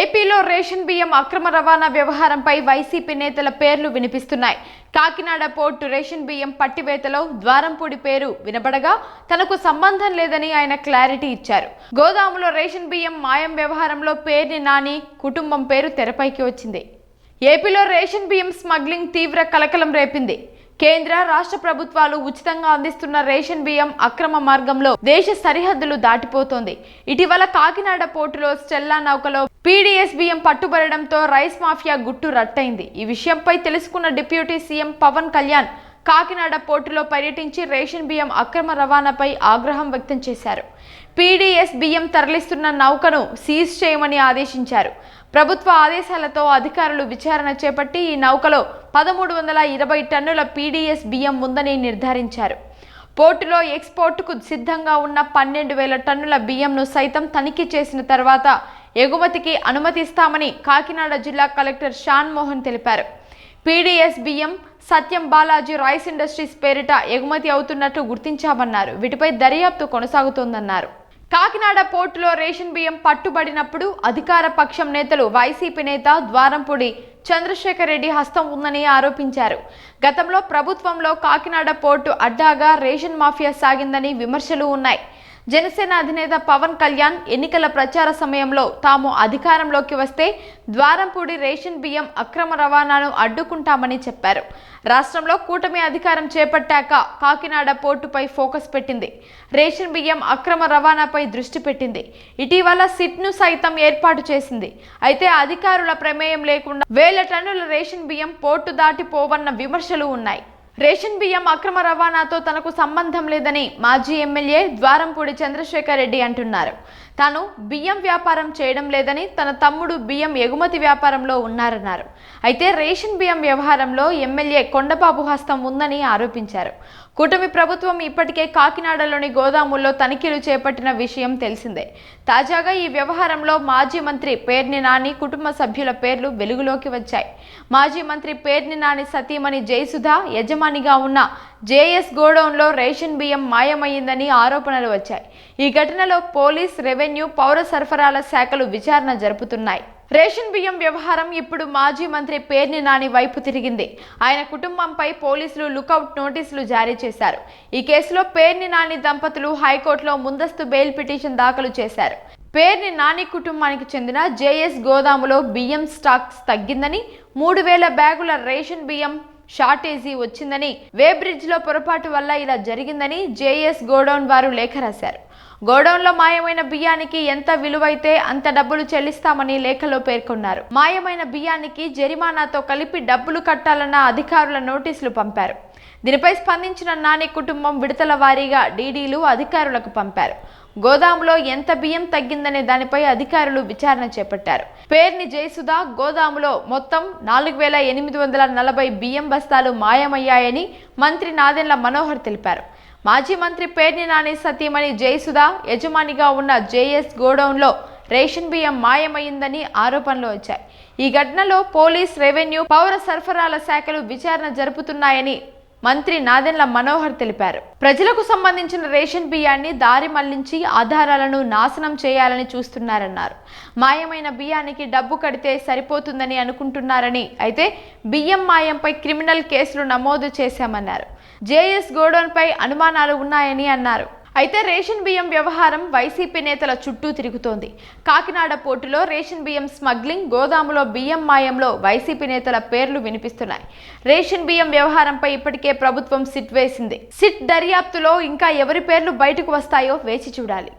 ఏపీలో రేషన్ బియ్యం అక్రమ రవాణా వ్యవహారంపై వైసీపీ నేతల పేర్లు వినిపిస్తున్నాయి. కాకినాడ పోర్టు రేషన్ బియ్యం పట్టివేతలో ద్వారంపూడి పేరు వినబడగా తనకు సంబంధం లేదని ఆయన క్లారిటీ ఇచ్చారు. గోదాములో రేషన్ బియ్యం మాయం వ్యవహారంలో పేర్ని నాని కుటుంబం పేరు తెరపైకి వచ్చింది. ఏపీలో రేషన్ బియ్యం స్మగ్లింగ్ తీవ్ర కలకలం రేపింది. కేంద్ర రాష్ట్ర ప్రభుత్వాలు ఉచితంగా అందిస్తున్న రేషన్ బియ్యం అక్రమ మార్గంలో దేశ సరిహద్దులు దాటిపోతోంది. ఇటీవల కాకినాడ పోర్టులో స్టెల్లా నౌకలో పీడీఎస్ బియ్యం పట్టుబడడంతో రైస్ మాఫియా గుట్టు రట్టయింది. ఈ విషయంపై తెలుసుకున్న డిప్యూటీ సీఎం పవన్ కళ్యాణ్ కాకినాడ పోర్టులో పర్యటించి రేషన్ బియ్యం అక్రమ రవాణాపై ఆగ్రహం వ్యక్తం చేశారు. పీడీఎస్ బియ్యం తరలిస్తున్న నౌకను సీజ్ చేయమని ఆదేశించారు. ప్రభుత్వ ఆదేశాలతో అధికారులు విచారణ చేపట్టి ఈ నౌకలో పదమూడు వందల ఇరవై టన్నుల పీడీఎస్ బియ్యం ఉందని నిర్ధారించారు. పోర్టులో ఎక్స్పోర్టుకు సిద్ధంగా ఉన్న పన్నెండు వేల టన్నుల బియ్యంను సైతం తనిఖీ చేసిన తర్వాత ఎగుమతికి అనుమతిస్తామని కాకినాడ జిల్లా కలెక్టర్ షాన్ మోహన్ తెలిపారు. పీడీఎస్ బియ్యం సత్యం బాలాజీ రైస్ ఇండస్ట్రీస్ పేరిట ఎగుమతి అవుతున్నట్టు గుర్తించామన్నారు. వీటిపై దర్యాప్తు కొనసాగుతోందన్నారు. కాకినాడ పోర్టులో రేషన్ బియ్యం పట్టుబడినప్పుడు అధికార పక్షం నేతలు వైసీపీ నేత ద్వారంపూడి చంద్రశేఖర్ రెడ్డి హస్తం ఉందని ఆరోపించారు. గతంలో ప్రభుత్వంలో కాకినాడ పోర్టు అడ్డాగా రేషన్ మాఫియా సాగిందని విమర్శలు ఉన్నాయి. జనసేన అధినేత పవన్ కళ్యాణ్ ఎన్నికల ప్రచార సమయంలో తాము అధికారంలోకి వస్తే ద్వారంపూడి రేషన్ బియ్యం అక్రమ రవాణాను అడ్డుకుంటామని చెప్పారు. రాష్ట్రంలో కూటమి అధికారం చేపట్టాక కాకినాడ పోర్టుపై ఫోకస్ పెట్టింది. రేషన్ బియ్యం అక్రమ రవాణాపై దృష్టి పెట్టింది. ఇటీవల సిట్ను సైతం ఏర్పాటు చేసింది. అయితే అధికారుల ప్రమేయం లేకుండా వేల టన్నుల రేషన్ బియ్యం పోర్టు దాటిపోవన్న విమర్శలు ఉన్నాయి. రేషన్ బియ్యం అక్రమ రవాణాతో తనకు సంబంధం లేదని మాజీ ఎమ్మెల్యే ద్వారంపూడి చంద్రశేఖర్ రెడ్డి అంటున్నారు. తాను బియ్యం వ్యాపారం చేయడం లేదని తన తమ్ముడు బియ్యం ఎగుమతి వ్యాపారంలో ఉన్నారన్నారు. అయితే రేషన్ బియ్యం వ్యవహారంలో ఎమ్మెల్యే కొండబాబు హస్తం ఉందని ఆరోపించారు. కూటమి ప్రభుత్వం ఇప్పటికే కాకినాడలోని గోదాముల్లో తనిఖీలు చేపట్టిన విషయం తెలిసిందే. తాజాగా ఈ వ్యవహారంలో మాజీ మంత్రి పేర్ని నాని కుటుంబ సభ్యుల పేర్లు వెలుగులోకి వచ్చాయి. మాజీ మంత్రి పేర్ని నాని సతీమణి జయసుధ యజమానిగా ఉన్న జేఎస్ గోడౌన్లో రేషన్ బియ్యం మాయమైందని ఆరోపణలు వచ్చాయి. ఈ ఘటనలో పోలీస్ రెవెన్యూ పౌర సరఫరాల శాఖలు విచారణ జరుపుతున్నాయి. రేషన్ బియ్యం వ్యవహారం ఇప్పుడు మాజీ మంత్రి పేర్ని నాని వైపు తిరిగింది. ఆయన కుటుంబంపై పోలీసులు లుకౌట్ నోటీసులు జారీ చేశారు. ఈ కేసులో పేర్ని నాని దంపతులు హైకోర్టులో ముందస్తు బెయిల్ పిటిషన్ దాఖలు చేశారు. పేర్ని నాని కుటుంబానికి చెందిన జేఎస్ గోదాములో బియ్యం స్టాక్స్ తగ్గిందని మూడు వేల బ్యాగుల రేషన్ బియ్యం షార్టేజీ వచ్చిందని వేబ్రిడ్జ్లో పొరపాటు వల్ల ఇలా జరిగిందని జేఎస్ గోడౌన్ వారు లేఖ రాశారు. గోడౌన్లో మాయమైన బియ్యానికి ఎంత విలువైతే అంత డబ్బులు చెల్లిస్తామని లేఖలో పేర్కొన్నారు. మాయమైన బియ్యానికి జరిమానాతో కలిపి డబ్బులు కట్టాలన్న అధికారుల నోటీసులు పంపారు. దీనిపై స్పందించిన నాని కుటుంబం విడతల వారీగా డీడీలు అధికారులకు పంపారు. గోదాములో ఎంత బియ్యం తగ్గిందనే దానిపై అధికారులు విచారణ చేపట్టారు. పేర్ని జయసుధ గోదాములో మొత్తం నాలుగు వేల ఎనిమిది వందల నలభై బియ్యం బస్తాలు మాయమయ్యాయని మంత్రి నాదెండ్ల మనోహర్ తెలిపారు. మాజీ మంత్రి పేర్ని నాని సతీమణి జయసుధ యజమానిగా ఉన్న జేఎస్ గోడౌన్లో రేషన్ బియ్యం మాయమైందని ఆరోపణలు వచ్చాయి. ఈ ఘటనలో పోలీస్ రెవెన్యూ పౌర సరఫరాల శాఖలు విచారణ జరుపుతున్నాయని మంత్రి నాదెండ్ల మనోహర్ తెలిపారు. ప్రజలకు సంబంధించిన రేషన్ బియ్యాన్ని దారి మళ్ళించి ఆధారాలను నాశనం చేయాలని చూస్తున్నారన్నారు. మాయమైన బియ్యానికి డబ్బు కడితే సరిపోతుందని అనుకుంటున్నారని అయితే బియ్యం మాయంపై క్రిమినల్ కేసులు నమోదు చేశామన్నారు. జేఎస్ గోడౌన్పై అనుమానాలు ఉన్నాయని అన్నారు. అయితే రేషన్ బియ్యం వ్యవహారం వైసీపీ నేతల చుట్టూ తిరుగుతోంది. కాకినాడ పోర్టులో రేషన్ బియ్యం స్మగ్లింగ్ గోదాములో బియ్యం మాయంలో వైసీపీ నేతల పేర్లు వినిపిస్తున్నాయి. రేషన్ బియ్యం వ్యవహారంపై ఇప్పటికే ప్రభుత్వం సిట్ వేసింది. సిట్ దర్యాప్తులో ఇంకా ఎవరి పేర్లు బయటకు వస్తాయో వేచి చూడాలి.